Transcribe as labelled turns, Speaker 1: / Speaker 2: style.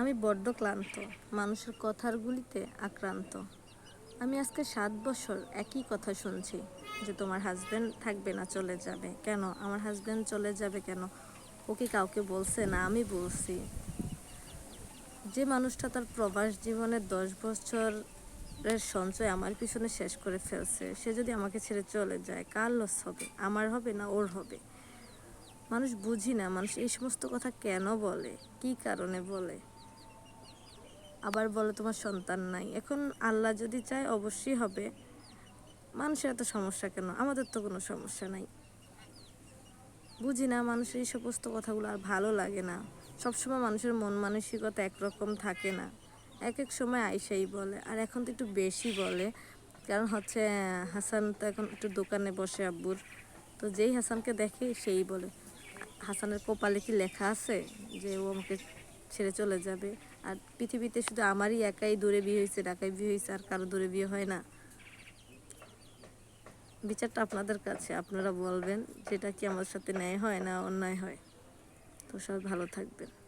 Speaker 1: আমি বড্ড ক্লান্ত, মানুষের কথার গুলিতে আক্রান্ত। আমি আজকে সাত বছর একই কথা শুনছি, যে তোমার হাজবেন্ড থাকবে না, চলে যাবে। কেন? আমার হাজবেন্ড চলে যাবে কেন? ওকে কাউকে বলছে? না, আমি বলছি। যে মানুষটা তার প্রবাস জীবনের দশ বছরের সঞ্চয় আমার পিছনে শেষ করে ফেলছে, সে যদি আমাকে ছেড়ে চলে যায়, কার লস হবে? আমার হবে না ওর হবে? মানুষ বুঝি না, মানুষ এই সমস্ত কথা কেন বলে? কি কারণে বলে? আবার বলে তোমার সন্তান নাই। এখন আল্লাহ যদি চায়, অবশ্যই হবে। মানুষের এত সমস্যা কেন? আমাদের তো কোনো সমস্যা নাই। বুঝি না মানুষের এই সমস্ত কথাগুলো আর ভালো লাগে না। সবসময় মানুষের মন মানসিকতা একরকম থাকে না। এক এক সময় আইসাই বলে, আর এখন তো একটু বেশি বলে। কারণ হচ্ছে, হাসান তো এখন একটু দোকানে বসে আব্বুর। তো যেই হাসানকে দেখে সেই বলে, হাসানের কপালে কি লেখা আছে যে ও আমাকে ছেড়ে চলে যাবে। আর পৃথিবীতে শুধু আমারই একাই দূরে বিয়ে হয়েছে, ঢাকায় বিয়ে হয়েছে, আর কারও দূরে বিয়ে হয় না। বিচারটা আপনাদের কাছে, আপনারা বলবেন যেটা কি আমার সাথে ন্যায় হয় না অন্যায় হয়। তো সবাই ভালো থাকবেন।